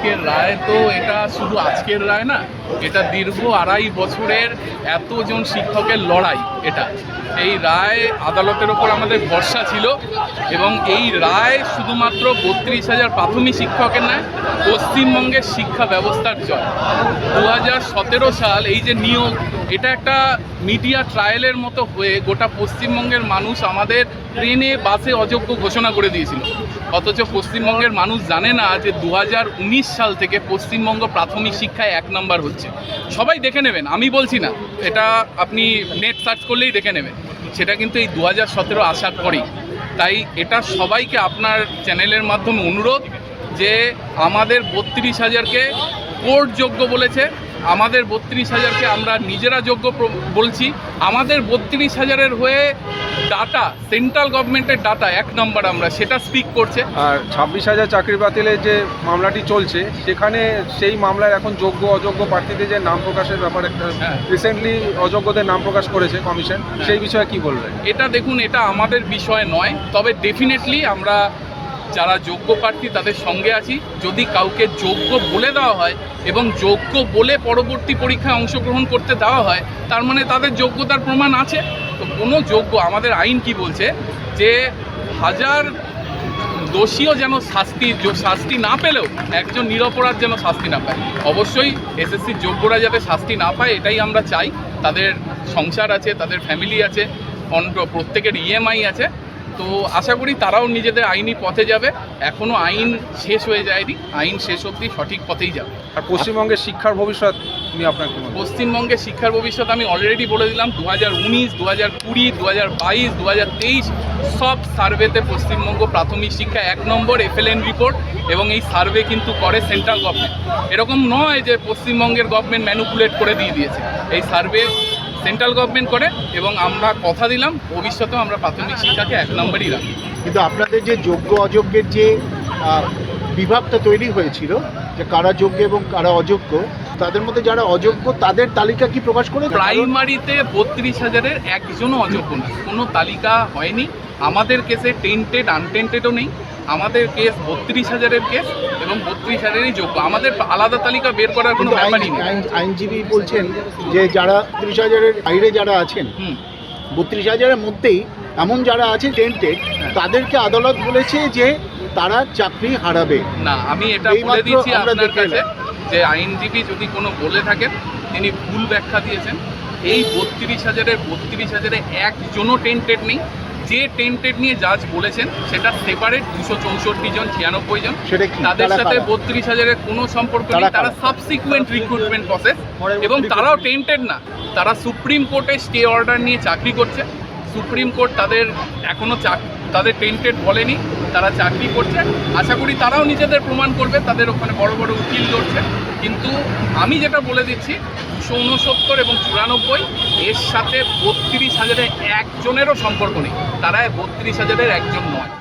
আজকের রায় তো এটা শুধু আজকের রায় না, এটা দীর্ঘ আড়াই বছরের এতজন শিক্ষকের লড়াই এটা। এই রায় আদালতের ওপর আমাদের ভরসা ছিল এবং এই রায় শুধুমাত্র বত্রিশ হাজার প্রাথমিক শিক্ষকের নয়, পশ্চিমবঙ্গের শিক্ষা ব্যবস্থার জয়। দু হাজার সতেরো সাল এই যে নিয়োগ, এটা একটা মিডিয়া ট্রায়ালের মতো হয়ে গোটা পশ্চিমবঙ্গের মানুষ আমাদের ট্রেনে, বাসে অযোগ্য ঘোষণা করে দিয়েছিল। অথচ পশ্চিমবঙ্গের মানুষ জানে না যে দু হাজার উনিশ সাল থেকে পশ্চিমবঙ্গ প্রাথমিক শিক্ষায় এক নম্বর হচ্ছে। সবাই দেখে নেবেন, আমি বলছি না। এটা আপনি নেট সার্চ করলেই দেখে নেবেন। সেটা কিন্তু এই দু হাজার সতেরো আসার পরেই। তাই এটা সবাইকে আপনার চ্যানেলের মাধ্যমে অনুরোধ যে আমাদের বত্রিশ হাজারকে কোর্ট যোগ্য বলেছে। আমাদের বত্রিশ হাজারকে আমরা নিজেরা যোগ্য বলছি। আমাদের বত্রিশ হাজারের হয়ে ডাটা সেন্ট্রাল গভর্নমেন্টের ডাটা এক নম্বর আমরা সেটা স্পিক করছে। আর ছাব্বিশ হাজার চাকরি বাতিলের যে মামলাটি চলছে সেখানে সেই মামলার এখন যোগ্য অযোগ্য প্রার্থীদের যে নাম প্রকাশের ব্যাপার একটা হ্যাঁ। রিসেন্টলি অযোগ্যদের নাম প্রকাশ করেছে কমিশন সেই বিষয়ে কি বলবেন? এটা দেখুন এটা আমাদের বিষয় নয় তবে ডেফিনেটলি আমরা যারা যোগ্য প্রার্থী তাদের সঙ্গে আছি। যদি কাউকে যোগ্য বলে দেওয়া হয় এবং যোগ্য বলে পরবর্তী পরীক্ষায় অংশগ্রহণ করতে দেওয়া হয়, তার মানে তাদের যোগ্যতার প্রমাণ আছে। তো কোনো যোগ্য, আমাদের আইন কি বলছে? যে হাজার দোষীও যেন শাস্তি শাস্তি না পেলেও একজন নিরপরাধ যেন শাস্তি না পায়। অবশ্যই এসএসসির যোগ্যরা যাতে শাস্তি না পায়, এটাই আমরা চাই। তাদের সংসার আছে, তাদের ফ্যামিলি আছে অন্য প্রত্যেকের ইএমআই আছে। তো আশা করি তারাও নিজেদের আইনি পথে যাবে। এখনও আইন শেষ হয়ে যায়নি। আইন শেষ অবধি সঠিক পথেই যাবে। আর পশ্চিমবঙ্গের শিক্ষার ভবিষ্যৎ নিয়ে আপনার পশ্চিমবঙ্গের শিক্ষার ভবিষ্যৎ আমি অলরেডি বলে দিলাম দু হাজার উনিশ দু হাজার কুড়ি দু হাজার বাইশ দু হাজার তেইশ সব সার্ভেতে পশ্চিমবঙ্গ প্রাথমিক শিক্ষা এক নম্বর এফএলএন রিপোর্ট এবং এই সার্ভে কিন্তু করে সেন্ট্রাল গভর্নমেন্ট এরকম নয় যে পশ্চিমবঙ্গের গভর্নমেন্ট ম্যানুপুলেট করে দিয়ে দিয়েছে। এই সার্ভে সেন্ট্রাল গভর্নমেন্ট করে এবং আমরা কথা দিলাম ভবিষ্যতেও আমরা প্রাথমিক শিক্ষাকে এক নম্বরই রাখি কিন্তু আপনাদের যে যোগ্য অযোগ্যের যে বিভাগটা তৈরি হয়েছিল যে কারা যোগ্য এবং কারা অযোগ্য তাদের মধ্যে যারা অযোগ্য তাদের তালিকা কি প্রকাশ করে? প্রাইমারিতে বত্রিশ হাজারের একজনও অযোগ্য না কোনো তালিকা হয়নি। আমাদের কেসে টেন্টেড আনটেন্টেডও নেই। আমাদের কেস বত্রিশ হাজারের কেস এবং বত্রিশ হাজারই যোগ্য। আমাদের আলাদা তালিকা বের করার কোনো ব্যাপারই নেই। আইন- আইনজীবী বলছেন যে যারা ত্রিশ হাজারের বাইরে যারা আছেন বত্রিশ হাজারের মধ্যেই এমন যারা আছে টেন্টেড তাদেরকে আদালত বলেছে যে তারা চাকরি হারাবে। না আমি এটা বলে দিচ্ছি আপনার কাছে যে আইনজীবী যদি কোনো বলে থাকেন তিনি ভুল ব্যাখ্যা দিয়েছেন। এই বত্রিশ হাজারের বত্রিশ হাজারে একজনও টেন্টেড নেই। যে টেন্টেড নিয়ে জাজ বলেছেন সেটা সেপারেট দুশো চৌষট্টি জন ছিয়ানব্বই জন। তাদের সাথে বত্রিশ হাজারের কোনো সম্পর্ক নেই তারা সাবসিকুয়েন্ট রিক্রুটমেন্ট প্রসেস এবং তারাও টেন্টেড না। তারা সুপ্রিম কোর্টে স্টে অর্ডার নিয়ে চাকরি করছে। সুপ্রিম কোর্ট তাদের এখনও চাক তাদের টেন্টেড বলেনি। তারা চাকরি করছে। আশা করি তারাও নিজেদের প্রমাণ করবে, তাদের ওখানে বড় বড় উকিল লড়ছে কিন্তু আমি যেটা বলে দিচ্ছি, দুশো উনসত্তর এবং চুরানব্বই, এর সাথে বত্রিশ হাজারের একজনেরও সম্পর্ক নেই। তারা বত্রিশ হাজারের একজন নয়।